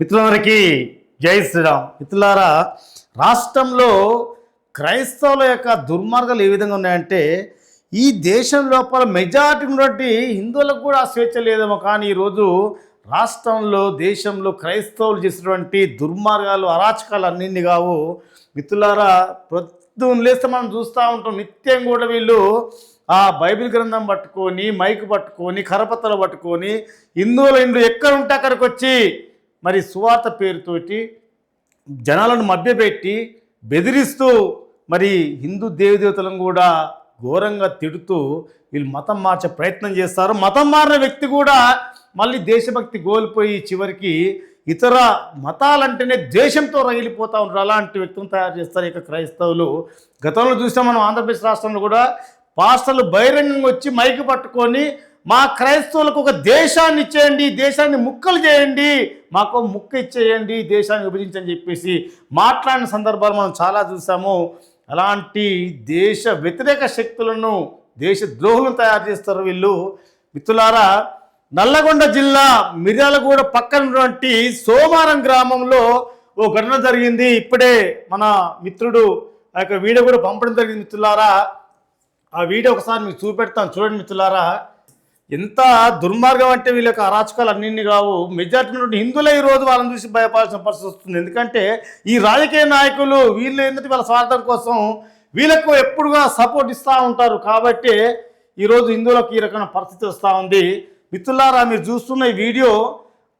మిత్రులందరికీ జై శ్రీరామ్. మిత్రులారా రాష్ట్రంలో క్రైస్తవుల యొక్క దుర్మార్గాలు ఏ విధంగా ఉన్నాయంటే ఈ దేశం లోపల మెజారిటీ ఉన్నటువంటి హిందువులకు కూడా స్వేచ్ఛ లేదేమో కానీ ఈరోజు రాష్ట్రంలో దేశంలో క్రైస్తవులు చేసినటువంటి దుర్మార్గాలు అరాచకాలు అన్నింటి కావు. మిత్రులారా ప్రొద్దున లేస్తే మనం చూస్తూ ఉంటాం నిత్యం కూడా వీళ్ళు ఆ బైబిల్ గ్రంథం పట్టుకొని మైక్ పట్టుకొని కరపత్రలు పట్టుకొని హిందువుల ఇండ్లు ఎక్కడ ఉంటే అక్కడికి వచ్చి మరి సువార్త పేరుతోటి జనాలను మభ్యపెట్టి బెదిరిస్తూ మరి హిందూ దేవదేవతలను కూడా ఘోరంగా తిడుతూ వీళ్ళు మతం మార్చే ప్రయత్నం చేస్తారు. మతం మారిన వ్యక్తి కూడా మళ్ళీ దేశభక్తి కోల్పోయి చివరికి ఇతర మతాలంటేనే దేశంతో రగిలిపోతూ ఉంటారు. అలాంటి వ్యక్తులను తయారు చేస్తారు ఇక క్రైస్తవులు. గతంలో చూసాం మనం ఆంధ్రప్రదేశ్ రాష్ట్రంలో కూడా పాస్టర్లు బహిరంగంగా వచ్చి మైకి పట్టుకొని మా క్రైస్తవులకు ఒక దేశాన్ని ఇచ్చేయండి దేశాన్ని ముక్కలు చేయండి మాకు ముక్క ఇచ్చేయండి దేశాన్ని విభజించని చెప్పేసి మాట్లాడిన సందర్భాలు మనం చాలా చూసాము. అలాంటి దేశ వ్యతిరేక శక్తులను దేశ ద్రోహులను తయారు చేస్తారు వీళ్ళు. మిత్రులారా నల్లగొండ జిల్లా మిర్యాలగూడ పక్కనటువంటి సోమారం గ్రామంలో ఓ ఘటన జరిగింది. ఇప్పుడే మన మిత్రుడు ఆ యొక్క వీడియో కూడా పంపడం జరిగింది మిత్రులారా. ఆ వీడియో ఒకసారి మీకు చూపెడతాను. చూడండి మిత్రులారా. ఎంత దుర్మార్గం అంటే వీళ్ళకి అరాచకాలు అన్నింటి కావు. మెజార్టీ నుండి హిందువులే ఈ రోజు వాళ్ళని చూసి భయపడాల్సిన పరిస్థితి వస్తుంది. ఎందుకంటే ఈ రాజకీయ నాయకులు వీళ్ళు ఏంటంటే వాళ్ళ స్వార్థం కోసం వీళ్ళకు ఎప్పుడుగా సపోర్ట్ ఇస్తూ ఉంటారు. కాబట్టి ఈరోజు హిందువులకు ఈ రకమైన పరిస్థితి వస్తూ ఉంది. మిత్రులారా మీరు చూస్తున్న ఈ వీడియో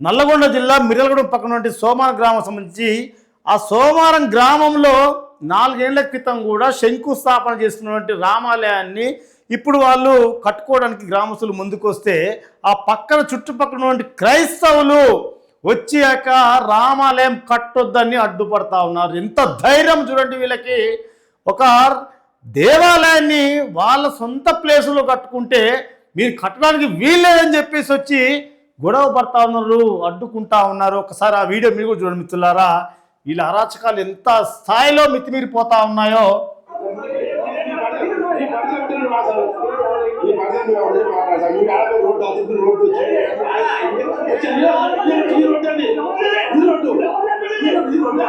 నల్లగొండ జిల్లా మిర్యాలగూడెం పక్కన నుండి సోమారం గ్రామం సంబంధించి ఆ సోమారం గ్రామంలో నాలుగేళ్ళ క్రితం కూడా శంకుస్థాపన చేస్తున్నటువంటి రామాలయాన్ని ఇప్పుడు వాళ్ళు కట్టుకోవడానికి గ్రామస్తులు ముందుకొస్తే ఆ పక్కన చుట్టుపక్కల ఉన్నటువంటి క్రైస్తవులు వచ్చాక రామాలయం కట్టొద్దని అడ్డుపడతా ఉన్నారు. ఎంత ధైర్యం చూడండి వీళ్ళకి. ఒక దేవాలయాన్ని వాళ్ళ సొంత ప్లేసులో కట్టుకుంటే మీరు కట్టడానికి వీల్లేదని చెప్పేసి వచ్చి గొడవ పడతా ఉన్నారు అడ్డుకుంటా ఉన్నారు. ఒకసారి ఆ వీడియో మీరు కూడా చూడండి మిత్రులారా. వీళ్ళ అరాచకాలు ఎంత స్థాయిలో మితిమీరిపోతా ఉన్నాయో. ఈ మధ్యన ఎవరు మాట్లాడతాం మీ ఆడ రోడ్డు అది రోడ్డు వచ్చింది ఈ రోడ్డు అండి ఈ రోడ్డు రోడ్డు రోడ్డు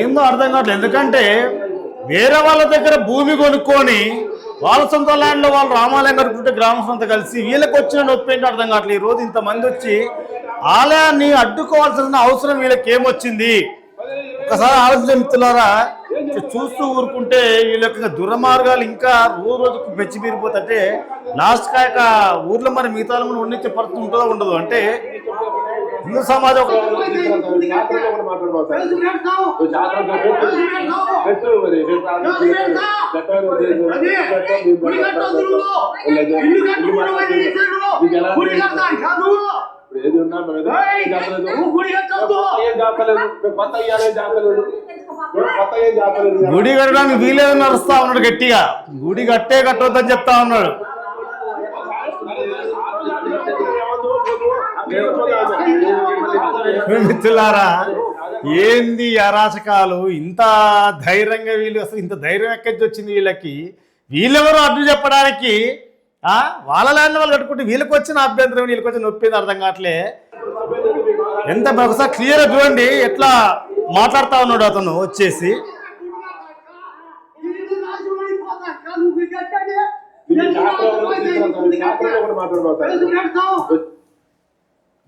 ఏందో అర్థం కావట్లేదు. ఎందుకంటే వేరే వాళ్ళ దగ్గర భూమి కొనుక్కొని వాళ్ళ సొంత ల్యాండ్లో వాళ్ళు రామాలయం కట్టుకుంటే గ్రామ సొంత కలిసి వీళ్ళకి వచ్చిన నొప్పి ఏంటో అర్థం కావట్లేదు. ఈరోజు ఇంతమంది వచ్చి ఆలయాన్ని అడ్డుకోవాల్సిన అవసరం వీళ్ళకి ఏమొచ్చింది? ఒకసారి ఆలోచించే మిత్రులారా. చూస్తూ ఊరుకుంటే వీళ్ళ యొక్క దుర్మార్గాలు ఇంకా రోజు రోజుకు పెంచి మీరిపోతుంటే లాస్ట్ కాక ఊర్లో మరి మిగతా వాళ్ళని కూడా ఉండించే పరిస్థితి ఉంటుందో ఉండదు అంటే హిందూ సమాజం ఒక- ఏది ఉన్నా జాతలేదు గుడి కట్టడానికి వీలేదని నడుస్తా ఉన్నాడు గట్టిగా. గుడి కట్టే కట్టొద్దని చెప్తా ఉన్నాడు. మిత్రులారా ఏంది అరాచకాలు? ఇంత ధైర్యంగా వీళ్ళు అసలు ఇంత ధైర్యం ఎక్కడి వచ్చింది వీళ్ళకి? వీళ్ళెవరో అడ్డు చెప్పడానికి వాళ్ళ ల్యాండ్ వాళ్ళు కట్టుకుంటే వీళ్ళకి వచ్చిన అభ్యంతరం వీళ్ళకి వచ్చిన నొప్పింది అర్థం కావట్లే. ఎంత ఒకసారి క్లియర్గా చూడండి ఎట్లా మాట్లాడుతా ఉన్నాడు అతను వచ్చేసి. ఇది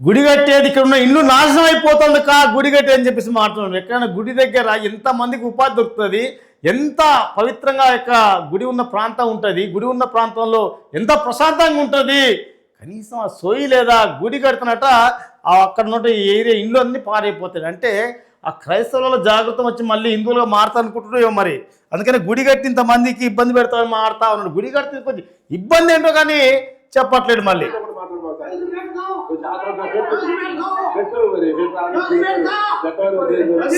గుడి కట్టేది ఇక్కడ ఉన్న ఇల్లు నాశనం అయిపోతుంది కా గుడి కట్టేది అని చెప్పేసి మాట్లాడుతున్నాడు ఎక్కడైనా గుడి దగ్గర ఎంతమందికి ఉపాధి దొరుకుతుంది ఎంత పవిత్రంగా యొక్క గుడి ఉన్న ప్రాంతం ఉంటుంది గుడి ఉన్న ప్రాంతంలో ఎంత ప్రశాంతంగా ఉంటుంది కనీసం ఆ సోయి లేదా గుడి కడుతున్నట అక్కడ ఉన్న ఏరియా ఇల్లు అన్నీ పారైపోతాయి అంటే ఆ క్రైస్తవులలో జాగ్రత్త వచ్చి మళ్ళీ హిందువులుగా మారుతా అనుకుంటున్నాయో మరి. అందుకని గుడి కట్టి ఇంతమందికి ఇబ్బంది పెడతామని మారుతా ఉన్నాడు. గుడి కడితే కొంచెం ఇబ్బంది ఏంటో కానీ చెప్పట్లేదు మళ్ళీ.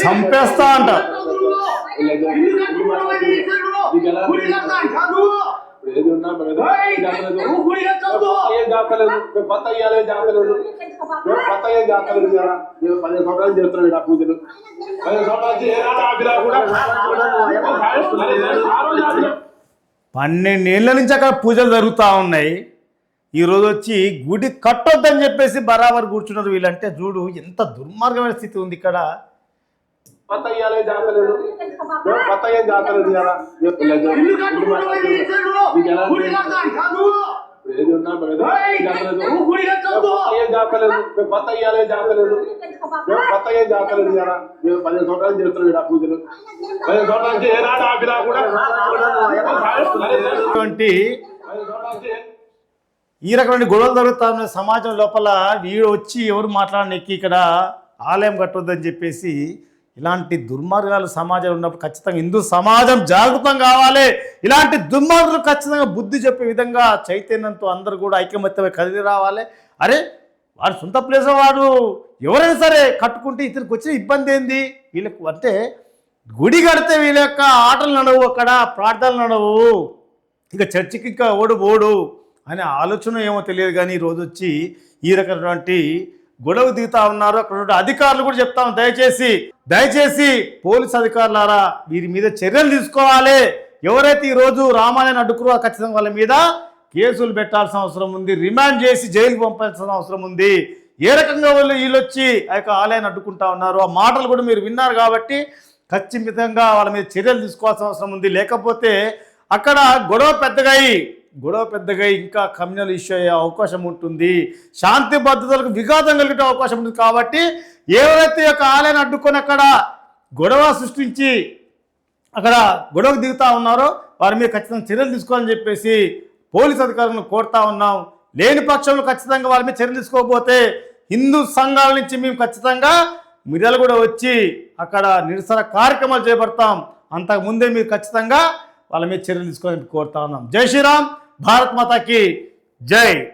చంపేస్తా అంట. ఏది ఉన్నా కొత్త అయ్యాలే కొత్త ఏం కదా మేము పదిహేను సంవత్సరాలు చేస్తున్నాం ఇక్కడ పూజలు పదిహేను సంవత్సరాలు నుంచి పన్నెండేళ్ళ నుంచి అక్కడ పూజలు జరుగుతూ ఉన్నాయి. ఈ రోజు వచ్చి గుడి కట్టొద్దని చెప్పేసి బరాబర్ కూర్చున్నారు వీళ్ళంటే చూడు ఎంత దుర్మార్గమైన స్థితి ఉంది ఇక్కడ. పదిహేను సంవత్సరాలు పూజలు. పదిహేను సంవత్సరాల ఈ రకమైన గొడవలు జరుగుతా ఉన్న సమాజం లోపల వీడు వచ్చి ఎవరు మాట్లాడడానికి ఇక్కడ ఆలయం కట్టొద్దని చెప్పేసి ఇలాంటి దుర్మార్గాలు సమాజంలో ఉన్నప్పుడు ఖచ్చితంగా హిందూ సమాజం జాగృతం కావాలి. ఇలాంటి దుర్మార్గులు ఖచ్చితంగా బుద్ధి చెప్పే విధంగా చైతన్యంతో అందరూ కూడా ఐకమత్యమై కదిలి రావాలి. అరే వాడు సొంత ప్లేస్ వాడు ఎవరైనా సరే కట్టుకుంటే ఇతనికి వచ్చిన ఇబ్బంది ఏంది? వీళ్ళకు అంటే గుడి కడితే వీళ్ళ యొక్క ఆటలు నడవు అక్కడ ప్రార్థనలు నడవు. ఇక చర్చికి ఇంకా ఓడు ఓడు అనే ఆలోచన ఏమో తెలియదు కానీ ఈరోజు వచ్చి ఈ రకమైనటువంటి గొడవ దిగుతా ఉన్నారు. అక్కడ అధికారులు కూడా చెప్తాం దయచేసి దయచేసి పోలీస్ అధికారులారా వీరి మీద చర్యలు తీసుకోవాలి. ఎవరైతే ఈరోజు రామాలయాన్ని అడ్డుకురో ఖచ్చితంగా వాళ్ళ మీద కేసులు పెట్టాల్సిన అవసరం ఉంది. రిమాండ్ చేసి జైలుకి పంపాల్సిన అవసరం ఉంది. ఏ రకంగా వాళ్ళు వీళ్ళు వచ్చి ఆ యొక్క ఆలయాన్ని అడ్డుకుంటా ఉన్నారు ఆ మాటలు కూడా మీరు విన్నారు కాబట్టి ఖచ్చితంగా వాళ్ళ మీద చర్యలు తీసుకోవాల్సిన అవసరం ఉంది. లేకపోతే అక్కడ గొడవ పెద్దగా అయి గొడవ పెద్దగా ఇంకా కమ్యూనల్ ఇష్యూ అయ్యే అవకాశం ఉంటుంది. శాంతి భద్రతలకు విఘాతం కలిగే అవకాశం ఉంటుంది కాబట్టి ఎవరైతే యొక్క ఆలయాన్ని అడ్డుకొని అక్కడ గొడవ సృష్టించి అక్కడ గొడవకు దిగుతా ఉన్నారో వారి మీద ఖచ్చితంగా చర్యలు తీసుకోవాలని చెప్పేసి పోలీస్ అధికారులను కోరుతా ఉన్నాం. లేని పక్షంలో ఖచ్చితంగా వారి మీద చర్యలు తీసుకోకపోతే హిందూ సంఘాల నుంచి మేము ఖచ్చితంగా మిర్యాలు కూడా వచ్చి అక్కడ నిరసన కార్యక్రమాలు చేపడతాం. అంతకు ముందే మీరు ఖచ్చితంగా వాళ్ళ మీద చర్యలు తీసుకోవాలని కోరుతా ఉన్నాం. జై శ్రీరామ్. भारत माता की जय।